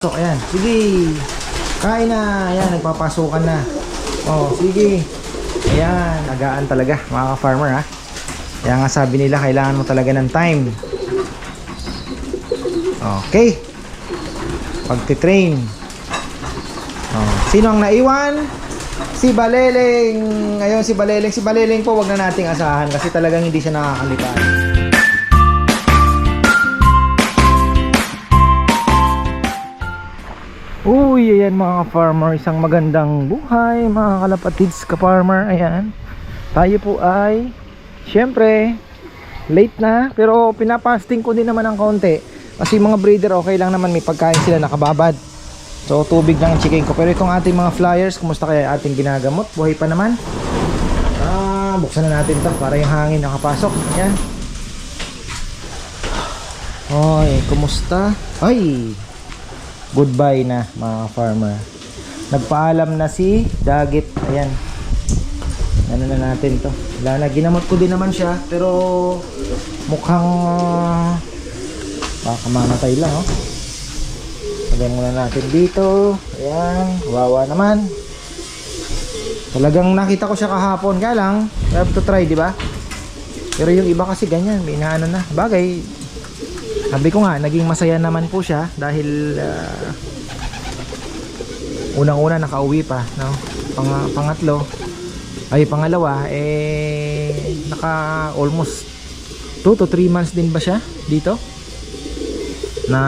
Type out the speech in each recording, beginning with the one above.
So, ayan. Sige. Kain na. Ayan, nagpapasukan na. Oh, sige. Ayan, agaan talaga, mga farmer ha. Kaya nga sabi nila, kailangan mo talaga ng time. Okay. Pagtitrain. Oh, sino ang naiwan? Si Baleleng. Ayun, si Baleleng. Si Baleleng po, wag na nating asahan kasi talagang hindi siya nakakalipan. Ayan mga farmer, isang magandang buhay mga kalapatids ka-farmer, ayan. Tayo po ay, syempre, late na, pero pinapasting ko din naman ng konti. Kasi mga breeder, okay lang naman, may pagkain sila nakababad. So, tubig lang ang chicken ko. Pero itong ating mga flyers, kumusta kaya ating ginagamot? Buhay pa naman. Ah, buksan na natin to para yung hangin nakapasok. Ayan. Oy, kumusta? Ay, goodbye na mga farmer. Nagpaalam na si Dagit. Ayan. Ano na natin to? Wala na ginamot ko din naman siya pero mukhang uh, baka mamatay lang oh. Lagyan muna natin dito. Ayan wawa naman. Talagang nakita ko siya kahapon. Kaya lang we have to try di ba? Pero yung iba kasi ganyan may inaano na. Bagay sabi ko nga, naging masaya naman po siya dahil uh, unang-una nakauwi pa, no? Pang pangatlo, ay pangalawa, eh naka almost 2 to 3 months din ba siya dito? Na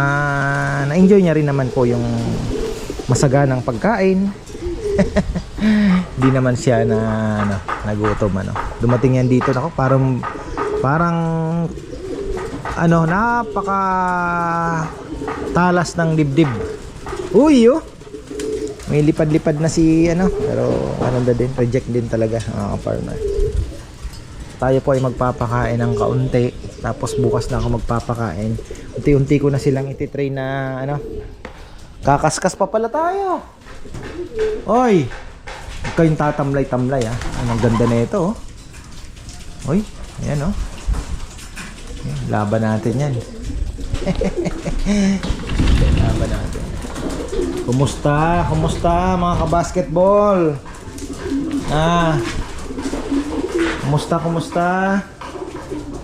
na-enjoy niya rin naman po yung masaganang pagkain. Hindi naman siya na ano, nagutom ano. Dumating yan dito nako, parang parang ano, napaka talas ng dibdib. Uy, oh. May lipad-lipad na si ano, pero ano din, reject din talaga mga farmer. Tayo po ay magpapakain ng kaunti, tapos bukas na ako magpapakain. Unti-unti ko na silang ititrain na ano. Kakaskas pa pala tayo. Oy. Huwag kayong tatamlay-tamlay ah. Anong ganda na ito oh. Oy, ayan oh. Laban natin yan. Laban natin. Kumusta? Kumusta mga kabasketball? Ah. Kumusta? Kumusta?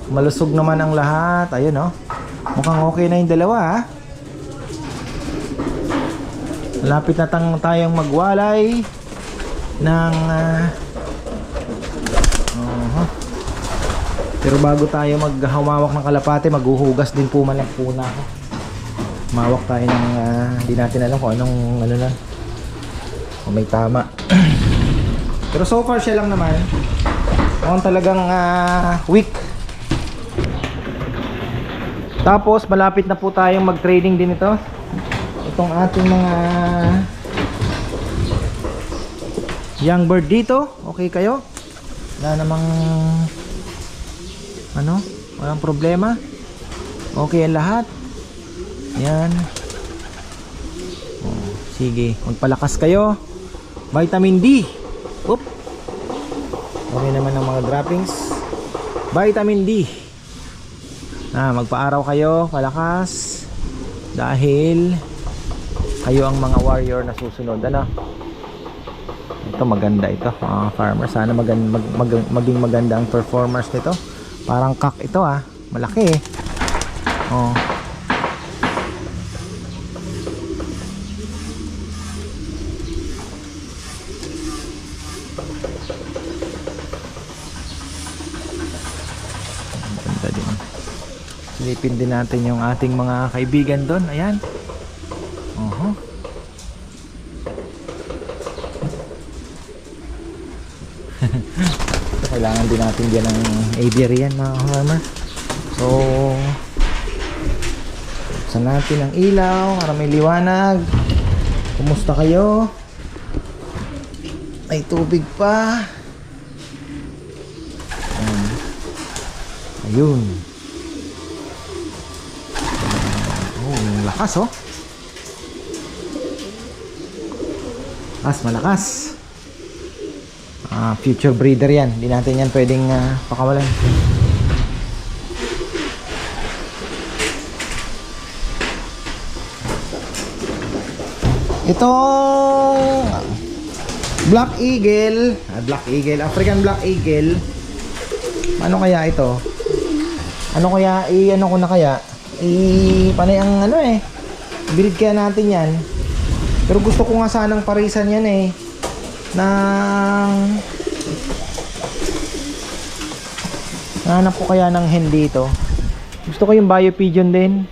Malusog naman ang lahat. Ayun oh. Mukhang okay na yung dalawa ah. Malapit na tang tayong magwalay ng uh pero bago tayo maghumawak ng kalapate, maghuhugas din po man lang po na ako. Mawak tayo ng, hindi natin alam kung anong, ano na, kung may tama. Pero so far siya lang naman, mukhang talagang ah, weak. Tapos, malapit na po tayong mag-training din ito. Itong ating mga young bird dito. Okay kayo? Wala namang ano? Walang problema? Okay ang lahat? Yan. Oh, sige. Magpalakas kayo. Vitamin D. Oop. okay naman ang mga droppings. Vitamin D. Ah, magpaaraw kayo. Palakas. Dahil kayo ang mga warrior na susunod. Ano? Ito maganda ito mga farmer. Sana magand, mag, mag, maging maganda ang performance nito Parang kak ito ah. Malaki eh. Oh. Ganda. Silipin din natin yung ating mga kaibigan doon. Ayan. Oho. kailangan din natin dyan ng aviary yan mga farmer so buksan natin ang ilaw para may liwanag. Kumusta kayo? May tubig pa. Ayun. Oh lakas oh. Mas malakas Ah, future breeder yan. Hindi natin yan pwedeng uh, pakawalan. Itong Black Eagle, ah, Black Eagle, African Black Eagle. Ano kaya ito? Ano kaya, i ano ko na kaya? I panay ang ano eh. Bilid kaya natin 'yan. Pero gusto ko nga sanang parisan 'yan eh. Ng Hanap ko kaya ng hen dito. Gusto ko yung bio pigeon din.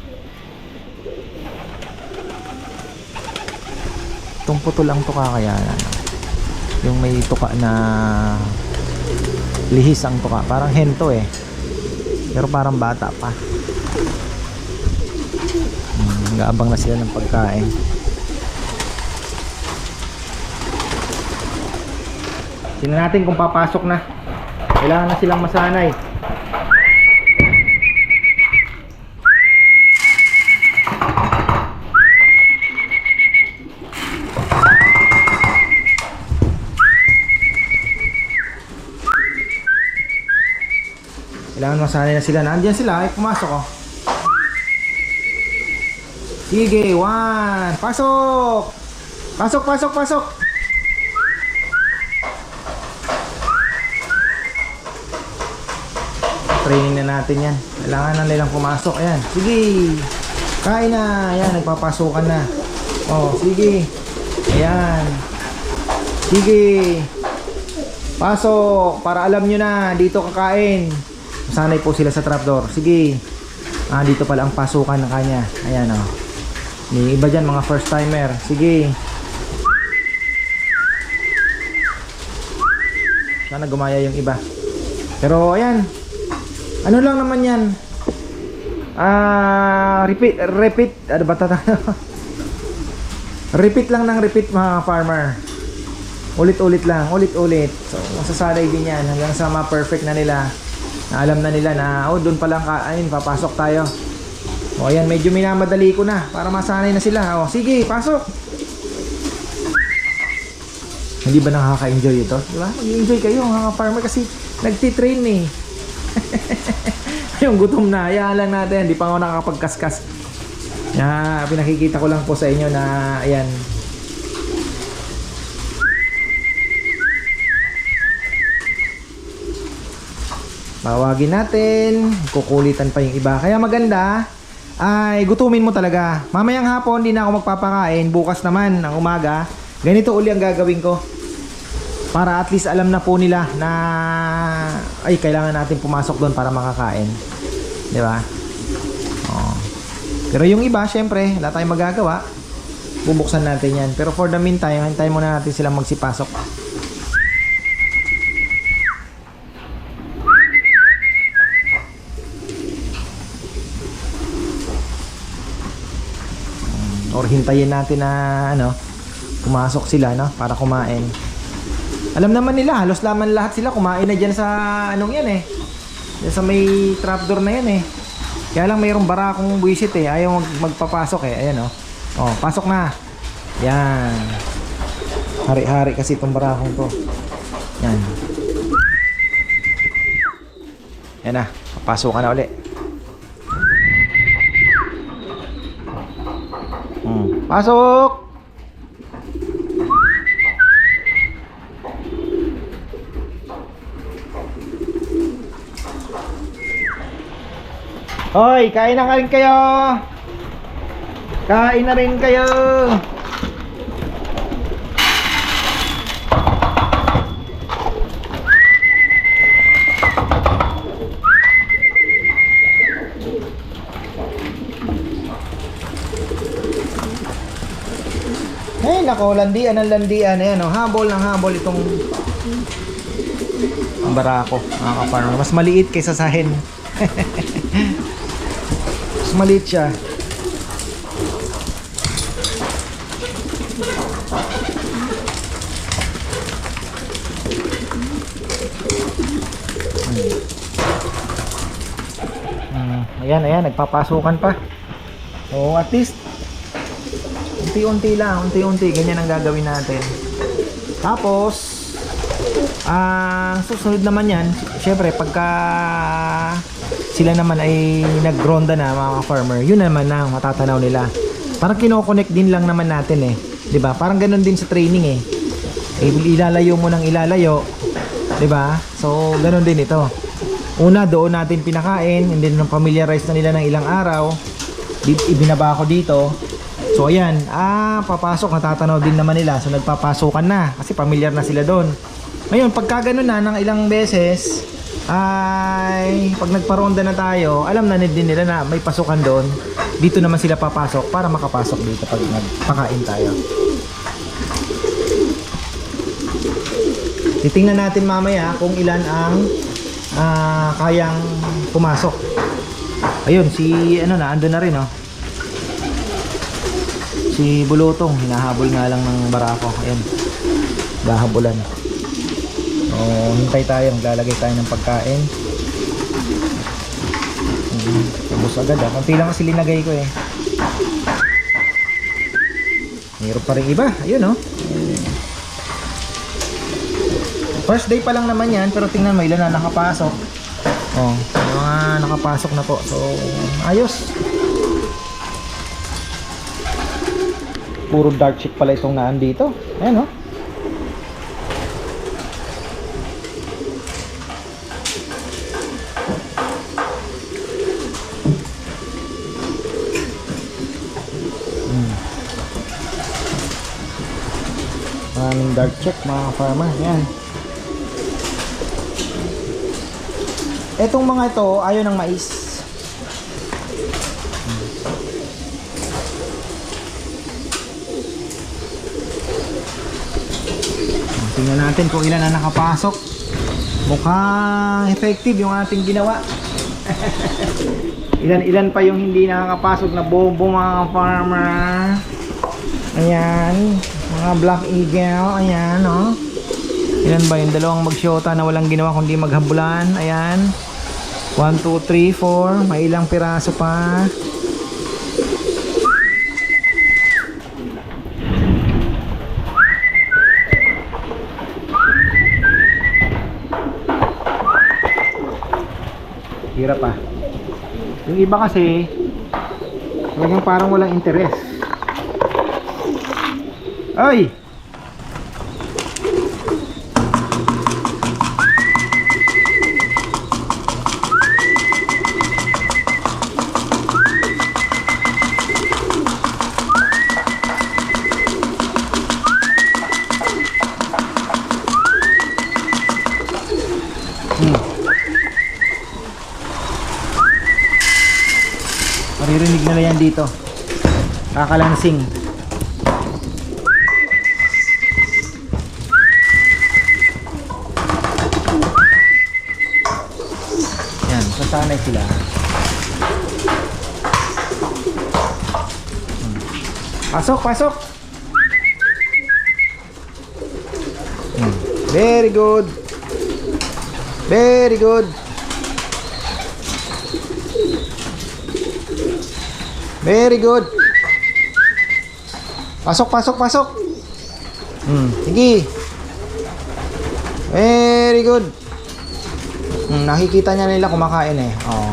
Itong putol ang tuka kaya yung may tuka na lihis ang tuka. Parang hento eh. Pero parang bata pa. Hmm, gaabang na sila ng pagkain tingnan natin kung papasok na kailangan na silang masanay Kailangan masanay na sila. Nandiyan sila. Ay, pumasok oh. Sige, one. Pasok! Pasok, pasok, pasok! Training na natin yan. Kailangan na nilang pumasok. Ayan. Sige. Kain na. Ayan, nagpapasukan na. Oh, sige. Ayan. Sige. Pasok. Para alam nyo na. Dito kakain. Sanay po sila sa trapdoor. Sige. Ah, dito pala ang pasukan ng kanya. Ayan oh. May iba dyan, mga first timer. Sige. Sana gumaya yung iba. Pero ayan. Ano lang naman yan? Ah, repeat, repeat. Ano ba tata? repeat lang ng repeat mga farmer. Ulit-ulit lang, ulit-ulit. So, masasanay din yan hanggang sa ma-perfect na nila na alam na nila na oh doon pa lang ka, ayun papasok tayo o ayan medyo minamadali ko na para masanay na sila o sige pasok hindi ba nakaka-enjoy ito di ba mag-enjoy kayo mga farmer kasi nagtitrain eh yung gutom na hayaan lang natin hindi pa ako nakakapagkaskas ya pinakikita ko lang po sa inyo na ayan Tawagin natin. Kukulitan pa yung iba. Kaya maganda ay gutumin mo talaga. Mamayang hapon hindi na ako magpapakain. Bukas naman ng umaga. Ganito uli ang gagawin ko. Para at least alam na po nila na ay kailangan natin pumasok doon para makakain. 'Di ba? Oh. Pero yung iba, syempre, wala tayong magagawa. Bubuksan natin 'yan. Pero for the meantime, hintayin muna natin silang magsipasok. or hintayin natin na ano pumasok sila no para kumain alam naman nila halos laman lahat sila kumain na dyan sa anong yan eh. Dyan sa may trapdoor na yan eh. Kaya lang mayroong barakong buwisit eh ayaw mag magpapasok eh ayan oh. Oh pasok na. Yan. Hari-hari kasi itong barakong to. Yan. Yan na papasok ka na ulit. Hmm. Pasok! Hoy, kain na rin kayo! Kain na rin kayo! Ay, nako, landian ng landian. Ayan, oh, habol ng habol itong ang barako, mga kaparmer. Mas maliit kaysa sa hen. Mas maliit siya. Hmm, ayan, ayan, nagpapasukan pa. Oo, at least unti-unti lang, unti-unti, ganyan ang gagawin natin. Tapos, ang susunod naman yan, syempre, pagka sila naman ay nagronda na mga farmer, yun naman ang matatanaw nila. Parang kinoconnect din lang naman natin eh. 'Di ba? Parang ganun din sa training eh. Eh, Ilalayo mo ng ilalayo. 'Di ba? So, ganun din ito. Una, doon natin pinakain, and then nung familiarize na nila ng ilang araw, ibinaba ko dito. So ayan, ah, papasok, natatanaw din naman nila. So nagpapasukan na, kasi familiar na sila doon. Ngayon, pagka ganun na ng ilang beses, ay pag nagparonda na tayo, alam na din nila na may pasukan doon. Dito naman sila papasok para makapasok dito pag nagpakain tayo. Titingnan natin mamaya kung ilan ang ah, kayang pumasok. Ayun, si ano na, ando na rin oh. Si Bulutong, hinahabol nga lang ng barako. Ayun. Gahabulan. O, hintay tayo, maglalagay tayo ng pagkain. Ubus agad ah. Kunti lang kasi linagay ko eh. Mayroon pa rin iba. Ayun oh. First day pa lang naman yan, pero tingnan mo ilan na nakapasok. Oh, mga nakapasok na po. So, ayos. Puro dark chick pala itong naan dito. Ayan oh. Hmm. Maraming dark check mga farmer. Yan. Etong mga ito, ayaw ng mais. Tingnan natin kung ilan na nakapasok. Mukhang effective yung ating ginawa. ilan ilan pa yung hindi nakakapasok na bobo mga farmer. Ayan, mga black eagle, ayan oh. Ilan ba yung dalawang magsyota na walang ginawa kundi maghabulan? Ayan. 1, 2, 3, 4. May ilang piraso pa. Hirap pa. Yung iba kasi, talagang parang walang interes. Ay! Maririnig nila yan dito. Kakalansing. Yan, sasanay sila. Hmm. Pasok, pasok! Hmm. Very good. Very good. Very good. Pasok, pasok, pasok. Hmm, sige. Very good. Nakikita niya nila kumakain eh. Oh.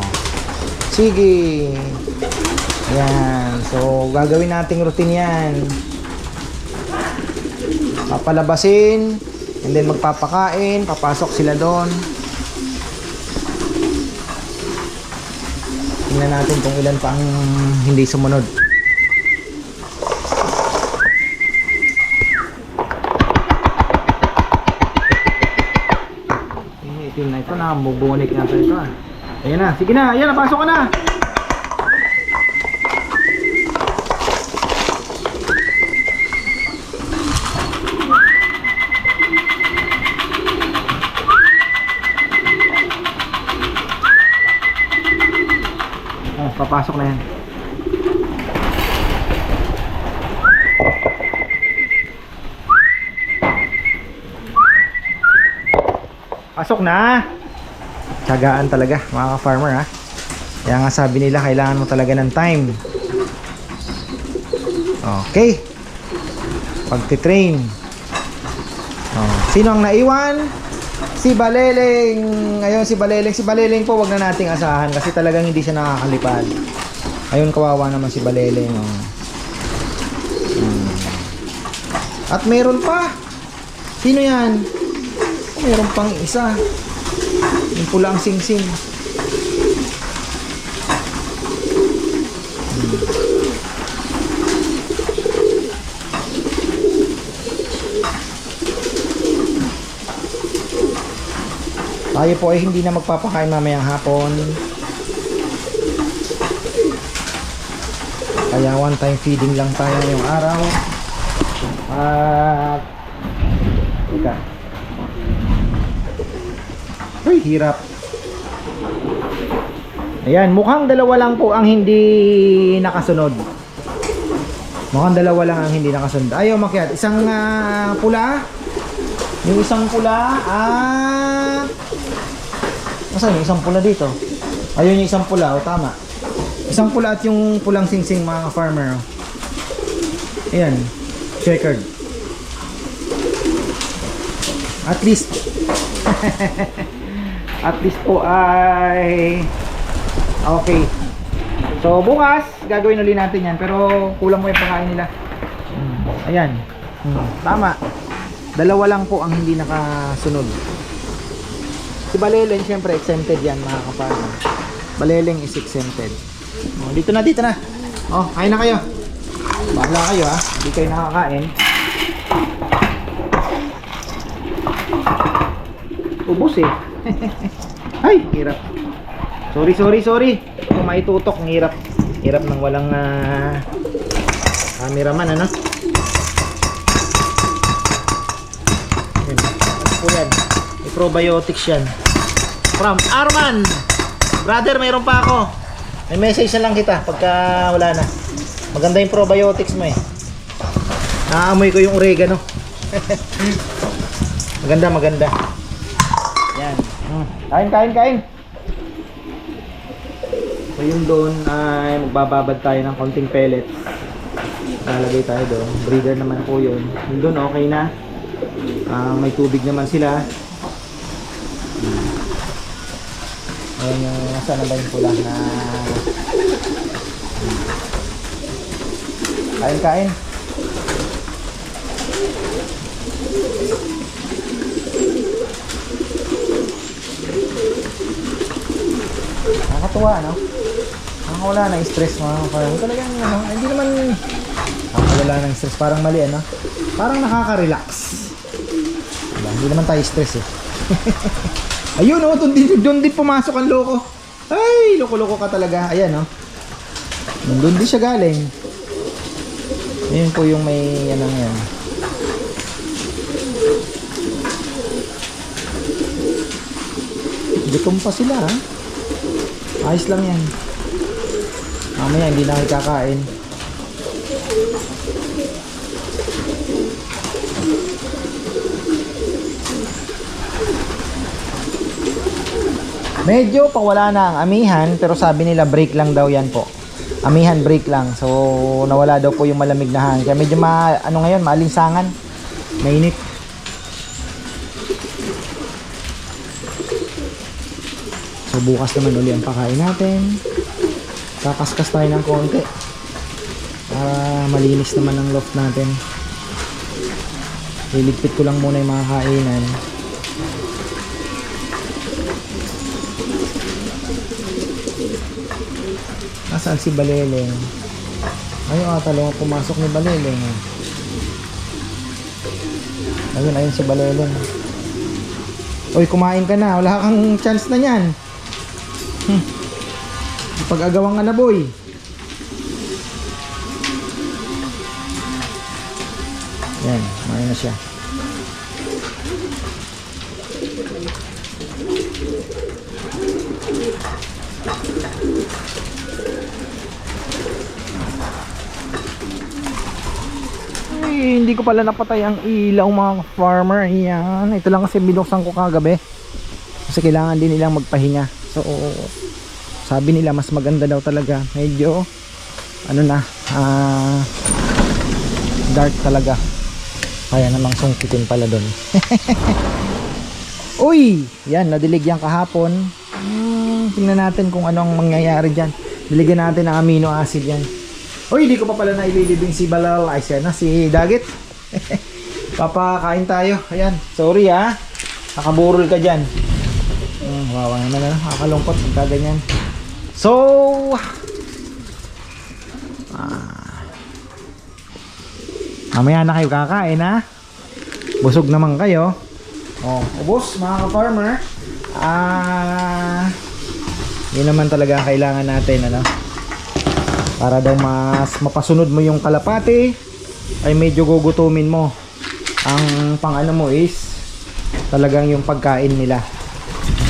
Sige. Yan. So, gagawin nating routine yan. Papalabasin. And then magpapakain. Papasok sila doon. Tingnan natin kung ilan pa ang hindi sumunod. Itim na ito, nakabubunik na ito ito. Ayan na, sige na, ayan na, pasok ka na! Oh, papasok na yan. Pasok na! Tsagaan talaga mga ka-farmer ha. Kaya nga sabi nila kailangan mo talaga ng time. Okay. Pagtitrain. Oh. Sino ang naiwan? Si Baleleng. Ayun si Baleleng. Si Baleleng po wag na nating asahan kasi talagang hindi siya nakakalipad. Ayun kawawa naman si Baleleng. Oh. Hmm. At meron pa. Sino yan? Meron pang isa. Yung pulang sing-sing. Tayo po ay hindi na magpapakain mamayang hapon. Kaya one time feeding lang tayo ngayong araw. At Teka. Uy, hirap. Ayan, mukhang dalawa lang po ang hindi nakasunod. Mukhang dalawa lang ang hindi nakasunod. Ayaw makiat. Isang ah, pula. Yung isang pula, ah... Nasaan yung isang pula dito? Ayun yung isang pula, o tama. Isang pula at yung pulang singsing mga farmer. oh. Ayan, checkered. At least At least po ay okay. So bukas gagawin ulit natin 'yan pero kulang mo yung pagkain nila. Mm, Ayan. Mm, tama. Dalawa lang po ang hindi nakasunod. Si Baleleng syempre exempted 'yan mga kapartner. Baleleng is exempted. Oh, dito na dito na. Oh, kain na kayo. Bahala kayo ha. Hindi kayo nakakain. Ubus eh. Ay, hirap. Sorry, sorry, sorry. Kung maitutok, ang hirap. Hirap ng walang ah, cameraman, ano? Yan. Ano po yan? May probiotics yan. From Arman! Brother, mayroon pa ako. May message na lang kita pagka wala na. Maganda yung probiotics mo eh. Naamoy ko yung oregano. maganda, maganda. Kain, kain, kain. So yung doon ay magbababad tayo ng konting pellets. Lalagay tayo doon. Breeder naman po yun. Yung doon okay na. Ah, may tubig naman sila. Ayan yung nasa na ba yung pula na. Kain, kain. Nakakatuwa, no? Nakakawala ng stress mga parang talagang ano, hindi naman nakakawala ng stress, parang mali ano? Parang nakaka-relax. Diba? Hindi naman tayo stress eh. Ayun oh, doon din, doon din pumasok ang loko. Ay, loko-loko ka talaga. Ayan oh. Doon din siya galing. Ayun po yung may ano yan. Gutom pa sila ha. Ayos lang yan. Mamaya hindi na kakain. Medyo pawala na ang amihan pero sabi nila break lang daw yan po. Amihan break lang. So nawala daw po yung malamig na hangin. Kaya medyo ma ano ngayon, maalinsangan. Mainit. So bukas naman uli ang pakain natin. Kakaskas tayo ng konti. Para malinis naman ang loft natin. Liligpit ko lang muna yung mga kainan. Nasaan si Baleleng? Ayun ata lang pumasok ni Baleleng. Ayun, ayun si Baleleng. Uy, kumain ka na. Wala kang chance na yan. Pag-agawang ka na, boy. Yan, kumain na siya. Ay, hindi ko pala napatay ang ilaw mga farmer. Yan. Ito lang kasi binuksan ko kagabi. Kasi kailangan din nilang magpahinga. So, sabi nila mas maganda daw talaga. Medyo, ano na, ah, dark talaga. Kaya namang sungkitin pala doon. Uy! Yan, nadilig yan kahapon. Hmm, tingnan natin kung anong mangyayari dyan. Diligan natin ang amino acid yan. Uy, hindi ko pa pala naililibing si Balal. Ay, siya na, si Dagit. Papakain tayo. Ayan. Sorry ha. Nakaburol ka dyan. Hmm, wawa naman na. Nakakalungkot. Pagka ganyan. So, ah, mamaya na kayo kakain ha. Busog naman kayo. Oh, ubos mga ka-farmer. Ah, yun naman talaga ang kailangan natin ano. Para daw mas mapasunod mo yung kalapati ay medyo gugutumin mo. Ang pang ano mo is talagang yung pagkain nila.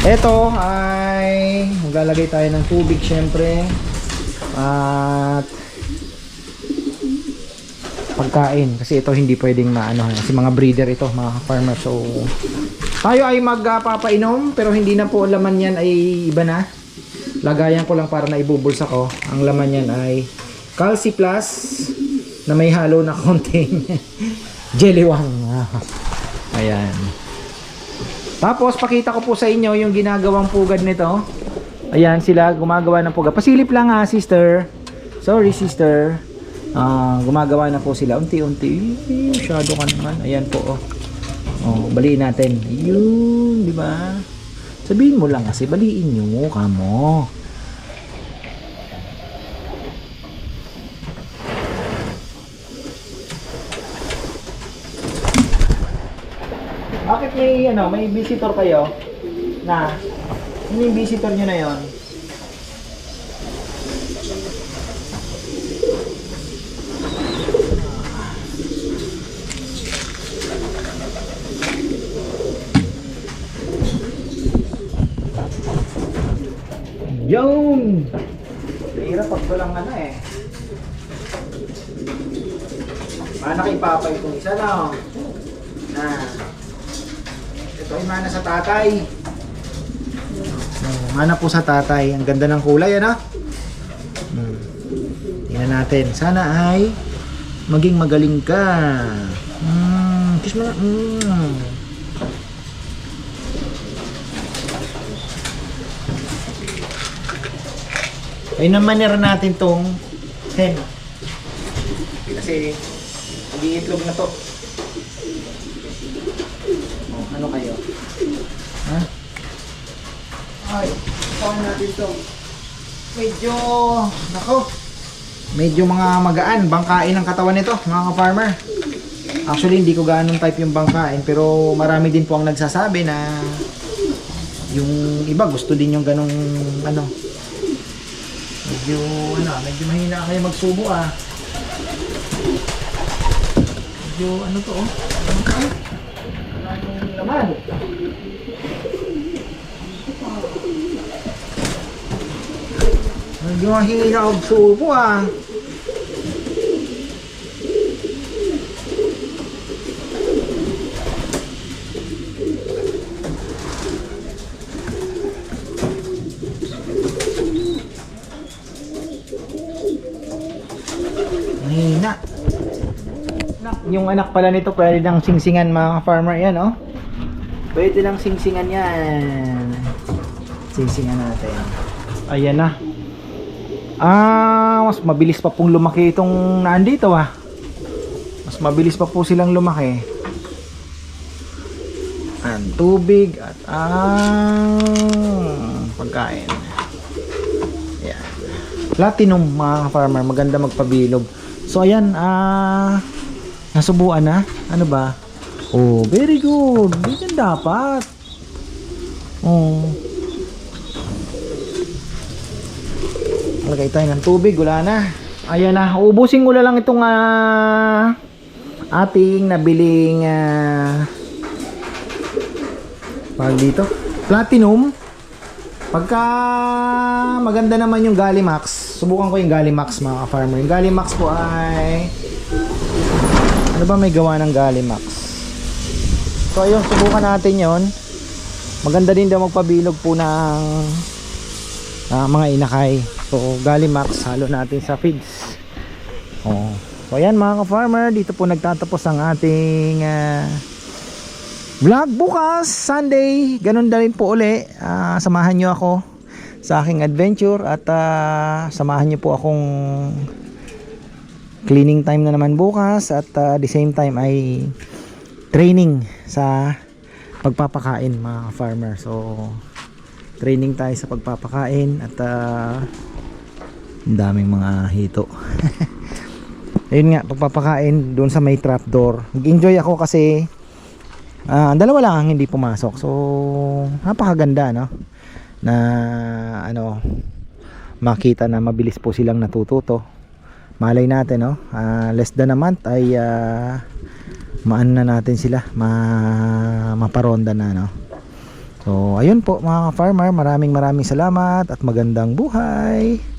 Ito ay maglalagay tayo ng tubig syempre. At pagkain kasi ito hindi pwedeng maano kasi mga breeder ito mga farmer. So tayo ay magpapainom pero hindi na po laman yan ay iba na. Lagayan ko lang para na ibubulsa ko. Ang laman yan ay Calci Plus na may halo na konting jelly-wang ayan tapos pakita ko po sa inyo yung ginagawang pugad nito ayan sila gumagawa ng pugad pasilip lang ha sister sorry sister Ah, gumagawa na po sila unti-unti. Masyado ka naman. Ayan po oh. Oh, baliin natin. Yun, di ba? Sabihin mo lang kasi baliin yung mukha may ano, may visitor kayo? Na, sino yung visitor nyo na yon? Yun! Mahirap pag walang ano eh. Mana kay Papa itong isa na. Na. Ito ay mana sa tatay. Hmm, Mana po sa tatay. Ang ganda ng kulay, ano? Hmm. Tingnan natin. Sana ay maging magaling ka. Hmm. Kiss mo na. Hmm. Ay naman natin tong hen. Kasi mag-iitlog na to. Ano kayo? Ha? Ay, saan natin to? Medyo, nako, medyo mga magaan, bangkain ang katawan nito, mga ka-farmer. Actually, hindi ko ganun type yung bangkain, pero marami din po ang nagsasabi na yung iba gusto din yung ganong ano, Medyo, ano, medyo mahina kayo magsubo ah. Medyo, ano to oh. Wala yung laman. Medyo mahina magsubo ah. Mahina. Nak, yung anak pala nito pwede nang singsingan mga farmer yan, oh. Pwede nang singsingan yan. Singsingan natin. Ayan na. Ah, mas mabilis pa pong lumaki itong nandito ah. Mas mabilis pa po silang lumaki. Ang tubig at ang pagkain. Ayan. Platinum mga farmer, maganda magpabilog. So ayan, ah nasubuan na. Ano ba? Oh, very good. Ganyan dapat. Oh. Lagay tayo ng tubig, wala na. Ayan na, ubusin ko na lang itong ah, ating nabiling ah, pag dito. Platinum. Pagka maganda naman yung Gallimax, subukan ko yung Gallimax mga farmer. Yung Gallimax po ay ano ba may gawa ng Gallimax? So ayun, subukan natin yon. Maganda din daw magpabilog po ng ah, mga inakay. So Gallimax, halo natin sa feeds. Oh. So ayan mga ka-farmer, dito po nagtatapos ang ating ah, vlog bukas Sunday ganun na rin po uli Ah, samahan nyo ako sa aking adventure at ah, samahan nyo po akong cleaning time na naman bukas at ah, the same time ay training sa pagpapakain mga farmer. So training tayo sa pagpapakain at ang daming mga hito. Ayun nga, pagpapakain doon sa may trapdoor. Nag-enjoy ako kasi ang dalawa lang ang hindi pumasok. So napakaganda no na ano makita na mabilis po silang natututo. Malay natin no, ah, less than a month ay ah, maan na natin sila, ma maparonda na no. So ayun po mga farmer, maraming maraming salamat at magandang buhay.